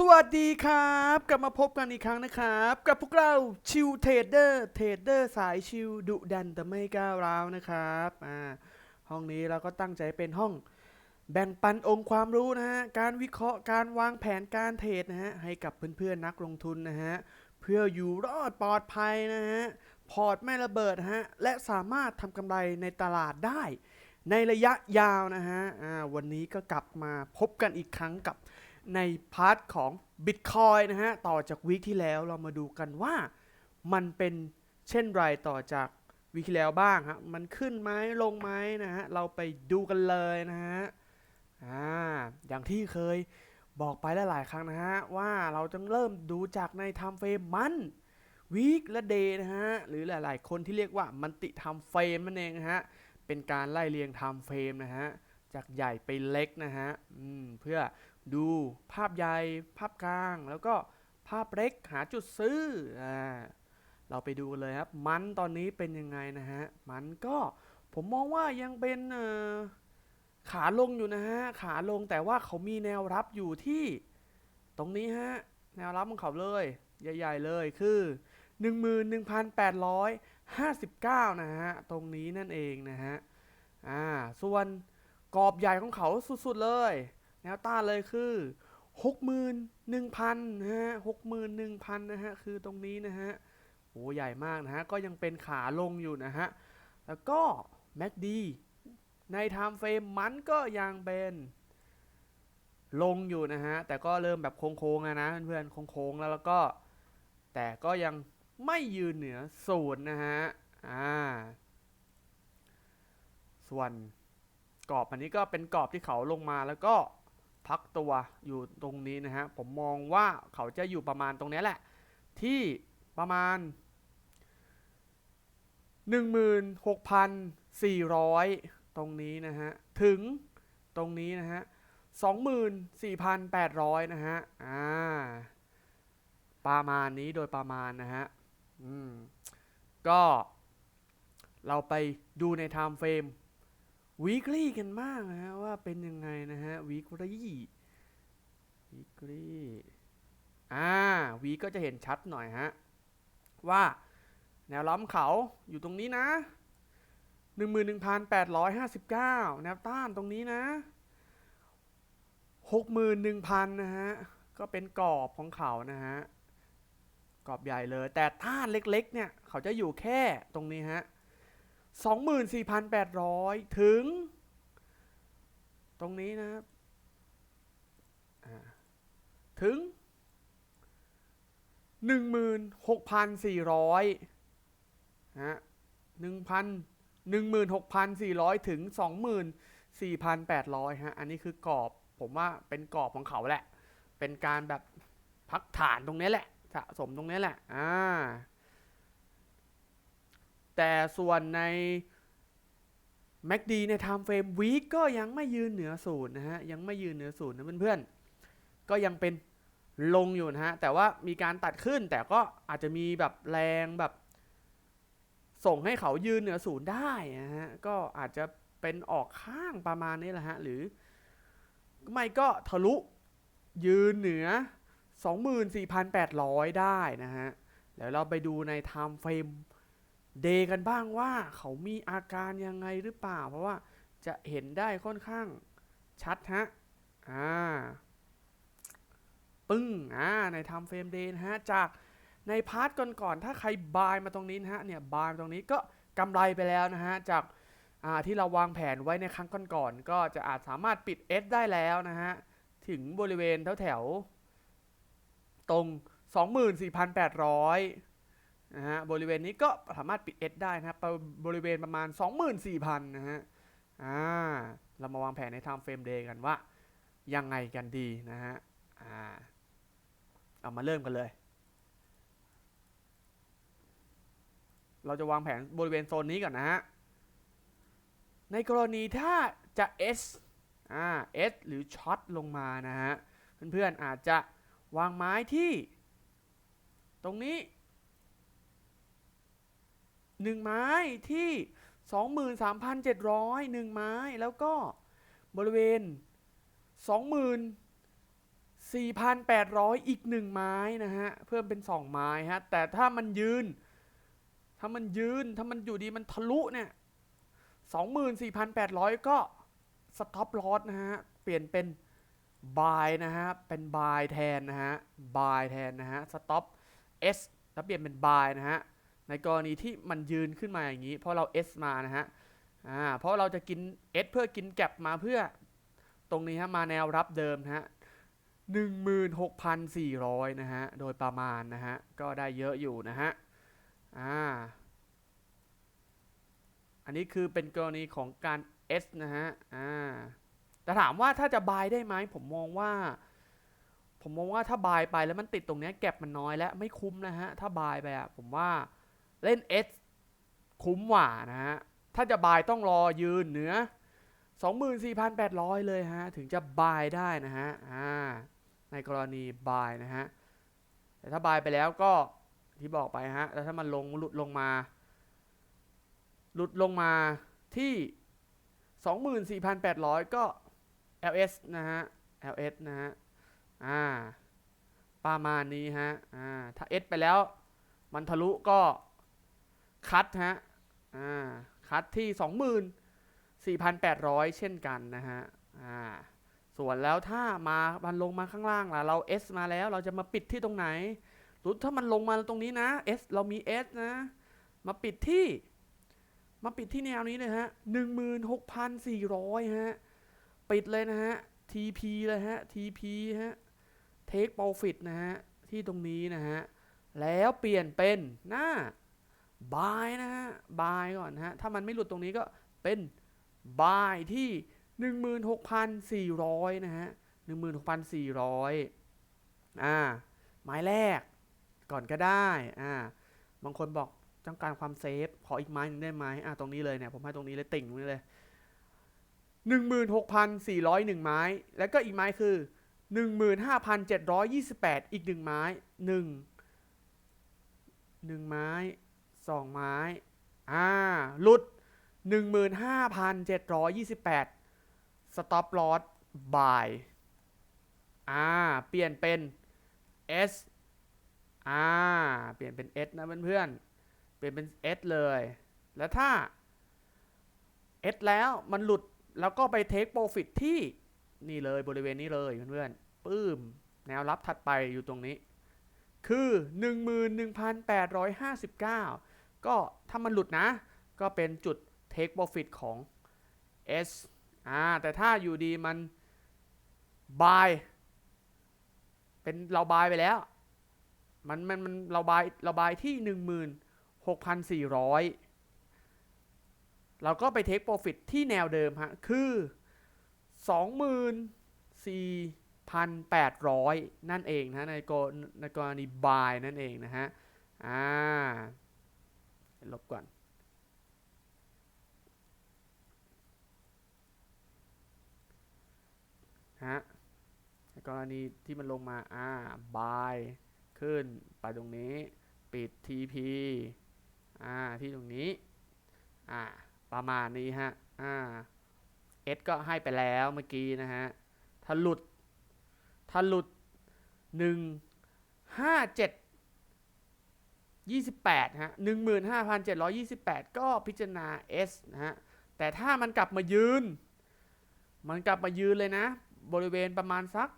สวัสดีครับ กลับมาพบกันอีกครั้งนะครับ กับพวกเราชิวเทรดเดอร์เทรดเดอร์สายชิวดุดันแต่ไม่ก้าวร้าวนะครับอ่าห้องนี้เราก็ตั้งใจเป็นห้อง แบ่งปันองค์ความรู้นะฮะการวิเคราะห์การวางแผนการเทรดนะฮะให้กับเพื่อนๆนักลงทุนนะฮะเพื่ออยู่รอดปลอดภัยนะฮะพอร์ตไม่ระเบิดฮะและสามารถทำกำไรในตลาดได้ ในระยะยาวนะฮะอ่าวันนี้ก็กลับมาพบกันอีกครั้งกับ ในพาร์ทของ Bitcoin นะฮะ ต่อจากวีคที่แล้วเรามาดูกันว่ามันเป็นเช่นไรต่อจากวีคที่แล้วบ้างฮะ มันขึ้นไหมลงไหมนะฮะ เราไปดูกันเลยนะฮะ อ่า อย่างที่เคยบอกไปหลายๆครั้งนะฮะ ว่าเราจะเริ่มดูจากใน time frame มันวีคและเดย์นะฮะ หรือหลายๆ คนที่เรียกว่ามันติ time frame นั่นเองนะฮะ เป็นการไล่เรียง time frame นะฮะ จากใหญ่ไปเล็กนะฮะเพื่อ ดูภาพใหญ่ ภาพกลาง แล้วก็ภาพเล็กหาจุดซื้ออ่าเราไปดูกันเลยครับ มันตอนนี้เป็นยังไงนะฮะ มันก็ผมมองว่ายังเป็นขาลงอยู่นะฮะ ขาลงแต่ว่าเขามีแนวรับอยู่ที่ตรงนี้ฮะ แนวรับของเขาเลย ใหญ่ ๆ เลยคือ 11,859 นะฮะ ตรงนี้นั่นเองนะฮะ อ่า ส่วนกรอบใหญ่ของเขาสุด ๆ เลย แนวต้านเลยคือหกหมื่นหนึ่งพันนะฮะหกหมื่นหนึ่งพันนะฮะคือตรงนี้นะฮะโอ้ใหญ่มากนะฮะก็ยังเป็นขาลงอยู่นะฮะแล้วก็ MACD ใน Time Frame มันก็ยังเป็นลงอยู่นะฮะ แต่ก็เริ่มแบบโค้งๆอะนะเพื่อนๆโค้งๆแล้วแล้วก็ แต่ก็ยังไม่ยืนเหนือศูนย์นะฮะ อ่า ส่วนกรอบอันนี้ก็เป็นกรอบที่เขาลงมาแล้วก็ พักตัวอยู่ตรงนี้นะฮะ ผมมองว่าเขาจะอยู่ประมาณตรงนี้แหละ ที่ประมาณ 16,400 ตรงนี้นะฮะ ถึงตรงนี้นะฮะ 24,800 นะฮะ อ่า ประมาณนี้โดยประมาณนะฮะ อืม ก็เราไปดูในไทม์เฟรม time frame weekly กันมากนะฮะว่าเป็นยังไงนะฮะ weekly weekly อ่าวีก็จะเห็นชัดหน่อยฮะว่าแนวล้อมเขาอยู่ตรงนี้นะ 11,859 แนวต้านตรงนี้นะ 61,000 นะฮะ ก็เป็นกรอบของเขานะฮะ กรอบใหญ่เลย แต่ต้านเล็กๆ เนี่ย เขาจะอยู่แค่ตรงนี้ฮะ 24,800 ถึง ตรงนี้นะครับอ่าถึง 16,400ฮะ1,000 16,400 ถึง 24,800 ฮะ อันนี้คือกรอบ ผมว่าเป็นกรอบของเขาแหละ เป็นการแบบพักฐานตรงนี้แหละ สะสมตรงนี้แหละ อ่า แต่ส่วนใน MACD ใน Time Frame Week ก็ยังไม่ยืนเหนือศูนย์นะฮะ ยังไม่ยืนเหนือศูนย์นะเพื่อนๆ ก็ยังเป็นลงอยู่นะฮะ แต่ว่ามีการตัดขึ้นแต่ก็อาจจะมีแบบแรงแบบ ส่งให้เขายืนเหนือศูนย์ได้นะฮะ ก็อาจจะเป็นออกข้างประมาณนี้แหละฮะ หรือ ไม่ก็ทะลุยืนเหนือ 24,800 ได้นะฮะเดี๋ยวเราไปดูใน Time Frame เดย์กันบ้างว่าเขามีอาการยังไงหรือเปล่า เพราะว่าจะเห็นได้ค่อนข้างชัดฮะ อ่า ปึ้ง อ่า ในทำเฟรมเดย์นฮะ จากในพาร์ทก่อนๆ ถ้าใครบายมาตรงนี้นะฮะ เนี่ย บายมาตรงนี้ก็กำไรไปแล้วนะฮะ จากอ่าที่เราวางแผนไว้ในครั้งก่อนๆ ก็จะอาจสามารถปิด S ได้แล้วนะฮะ ถึงบริเวณแถวๆ ตรง 24,800 นะฮะบริเวณนี้ก็สามารถปิด S ได้นะครับบริเวณประมาณ 24,000นะฮะอ่าเรามาวางแผนใน Time Frame Day กันว่า ยังไงกันดีนะฮะอ่าเอามาเริ่มกันเลย เราจะวางแผนบริเวณโซนนี้ก่อนนะฮะในกรณีถ้าจะ S อ่า S หรือช็อตลงมานะฮะ เพื่อนๆอาจจะวางไม้ที่ ตรงนี้ หนึ่งไม้ที่สองหมื่นสามพันเจ็ดร้อยหนึ่งไม้ แล้วก็บริเวณสองหมื่น4,800 อีก 1 ไม้นะฮะ เพิ่มเป็น 2 ไม้ฮะ แต่ถ้ามันยืน ถ้ามันยืน ถ้ามันอยู่ดีมันทะลุเนี่ย 24,800 ก็สต็อปลอสนะฮะ เปลี่ยนเป็นบายนะฮะ เป็นบายแทนนะฮะบายแทนนะฮะ สต็อป S แล้วเปลี่ยนเป็นบายนะฮะ ในกรณีที่มันยืนขึ้นมาอย่างนี้ เพราะเรา S มานะฮะอ่าเพราะเราจะกิน S เพื่อกินแก็บมาเพื่อตรงนี้ฮะมาแนวรับเดิมนะฮะ16,400 นะฮะ โดยประมาณนะฮะ ก็ได้เยอะอยู่นะฮะ อ่า อันนี้คือเป็นกรณีของการ S นะฮะ อ่า แต่ถามว่าถ้าจะบายได้ไหม ผมมองว่า ผมมองว่าถ้าบายไปแล้วมันติดตรงนี้แก็บมันน้อยแล้วไม่คุ้มนะฮะ ถ้าบายไปอะผมว่า เล่น S คุ้มกว่านะฮะ ถ้าจะบายต้องรอยืนเหนือ 24,800 เลยฮะ ถึงจะบายได้นะฮะ อ่า ในกรณีบายนะฮะ แต่ถ้าบายไปแล้วก็ที่บอกไปฮะ แล้วถ้ามันลงหลุดลงมา หลุดลงมาที่ 24,800 ก็ LS นะฮะ LS นะฮะ อ่า ประมาณนี้ฮะ อ่า ถ้า S ไปแล้ว มันทะลุก็ คัดฮะอ่าคัดที่ 24,800 เช่นกันนะฮะอ่าส่วนแล้วถ้ามามันลงมาข้างล่างล่ะเรา S มาแล้วเราจะมาปิดที่ตรงไหนรือถ้ามันลงมาตรงนี้นะ S เรามี S นะ มาปิดที่ มาปิดที่แนวนี้เลยฮะ 16,400 ฮะ ปิดเลยนะฮะ TP เลยฮะ TP ฮะ Take Profit นะฮะ ที่ตรงนี้นะฮะ แล้วเปลี่ยนเป็นหน้า Buy นะฮะ Buy ก่อนนะฮะ ถ้ามันไม่หลุดตรงนี้ก็เป็น Buy ที่ 16,400 นะฮะ 16,400 อ่าไม้แรกก่อนก็ได้ อ่า บางคนบอกต้องการความเซฟ ขออีกไม้หนึงได้ไหมอ่าตรงนี้เลยเนี่ย ผมให้ตรงนี้เลยติ่งตรงนี้เลย 16,401 ไม้ แล้วก็อีกไม้คือ 15,728 อีกหนึ่งไม้ 1 1 ไม้ 2ไม้ อ่า หลุด 15,728 สต็อปลอสบาย อ่า เปลี่ยนเป็น S อ่า เปลี่ยนเป็น S นะเพื่อนๆ เปลี่ยนเป็น S เลย แล้วถ้า S แล้วมันหลุดแล้วก็ไปเทคโปรฟิตที่นี่เลยบริเวณนี้เลยเพื่อนๆปื้ม แนวรับถัดไปอยู่ตรงนี้ คือ 11,859 ก็ถ้ามันหลุดนะ ก็เป็นจุด take profit ของ S อ่าแต่ถ้าอยู่ดีมัน buy เป็นเรา buy ไปแล้ว มันมันมันเรา buy เรา buy ที่ 16,400 เราก็ไป take profit ที่แนวเดิมฮะ คือ 24,800 นั่นเองนะในกรในกรณี buy นั่นเองนะฮะ อ่า ลบก่อน ฮะกรณีที่มันลงมา อ่า buy ขึ้น ไปตรงนี้ ปิด TP อ่า ที่ตรงนี้ อ่า ประมาณนี้ฮะ อ่า S ก็ให้ไปแล้วเมื่อกี้นะฮะ ถ้าหลุด ถ้าหลุดหนึ่ง ห้าเจ็ดยี่สิบแปดฮะหนึ่งหมื่นห้าพันเจ็ดร้อยี่สิบแปดก็พิจารณา S นะฮะ แต่ถ้ามันกลับมายืน มันกลับมายืนเลยนะ บริเวณประมาณสัก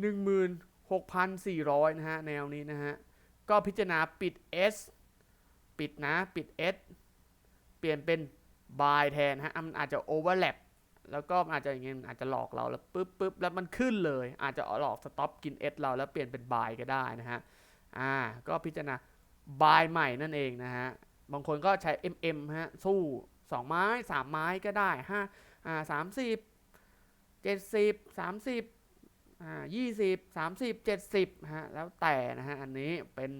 หนึ่งหมื่นหกพันสี่ร้อยนะฮะ แนวนี้นะฮะ ก็พิจารณาปิด S ปิดนะ ปิด S เปลี่ยนเป็น buy แทนฮะ มันอาจจะ overlap แล้วก็อาจจะอย่างเงี้ยอาจจะหลอกเราแล้วปึ๊บปึ๊บแล้วมันขึ้นเลย อาจจะหลอกสต็อปกิน S เราแล้วเปลี่ยนเป็น buy ก็ได้นะฮะ อ่า ก็พิจารณา buy ใหม่นั่นเองนะฮะ บางคนก็ใช้ MM ฮะ สู้ 2 ไม้ 3 ไม้ก็ได้ห้าอ่าสามสิบเจ็ดสิบสามสิบอ่ายี่สิบสามสิบเจ็ดสิบฮะ แล้วแต่นะฮะ อันนี้เป็น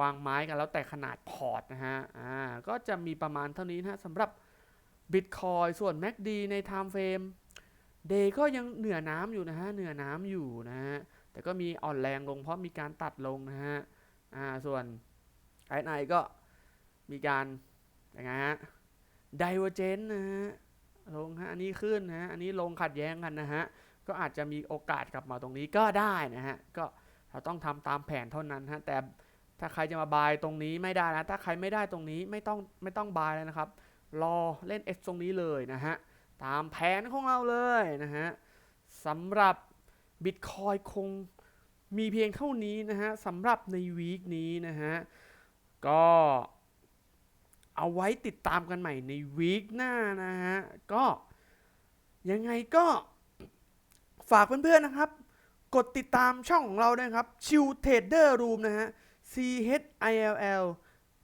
วางไม้กันแล้วแต่ขนาดพอร์ตนะฮะ อ่า ก็จะมีประมาณเท่านี้นะะสำหรับ Bitcoin ส่วน MACD ใน Time Frame Day ก็ยังเหนือน้ำอยู่นะฮะ เหนือน้ำอยู่นะฮะ แต่ก็มีอ่อนแรงลงเพราะมีการตัดลงนะฮะ อ่าส่วนไอไอก็มีการยังไงฮะ Divergent นะฮะลงฮะอันนี้ขึ้นนะฮะอันนี้ลงขัดแย้งกันนะฮะก็อาจจะมีโอกาสกลับมาตรงนี้ก็ได้นะฮะก็เราต้องทำตามแผนเท่านั้นฮะแต่ถ้าใครจะมาบายตรงนี้ไม่ได้นะ ถ้าใครไม่ได้ตรงนี้ไม่ต้องไม่ต้องบายแล้วนะครับ รอเล่น S ตรงนี้เลยนะฮะ ตามแผนของเราเลยนะฮะสำหรับ Bitcoin คง มีเพียงเท่านี้นะฮะสำหรับในวีคนี้นะฮะ ก็เอาไว้ติดตามกันใหม่ในวีคหน้านะฮะ ก็ยังไงก็ฝากเพื่อนๆนะครับ กดติดตามช่องของเราด้วยนะครับชิวเทรดเดอร์รูมนะฮะ C H I L L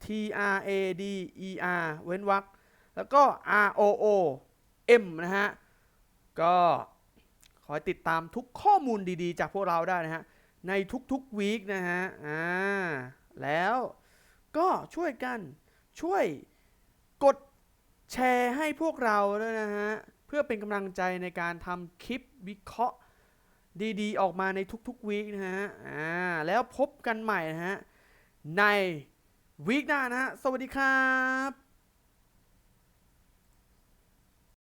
T R A D E R เว้นวรรคแล้วก็ R O O M นะฮะ ก็ขอติดตามทุกข้อมูลดีๆ จากพวกเราได้นะฮะ ในทุกๆวีคนะฮะ อ่า แล้วก็ช่วยกันช่วยกดแชร์ให้พวกเราด้วยนะฮะ เพื่อเป็นกำลังใจในการทำคลิปวิเคราะห์ดีๆ ออกมาในทุกๆวีคนะฮะ อ่า แล้วพบกันใหม่นะฮะ ในวีคหน้านะฮะ สวัสดีครับ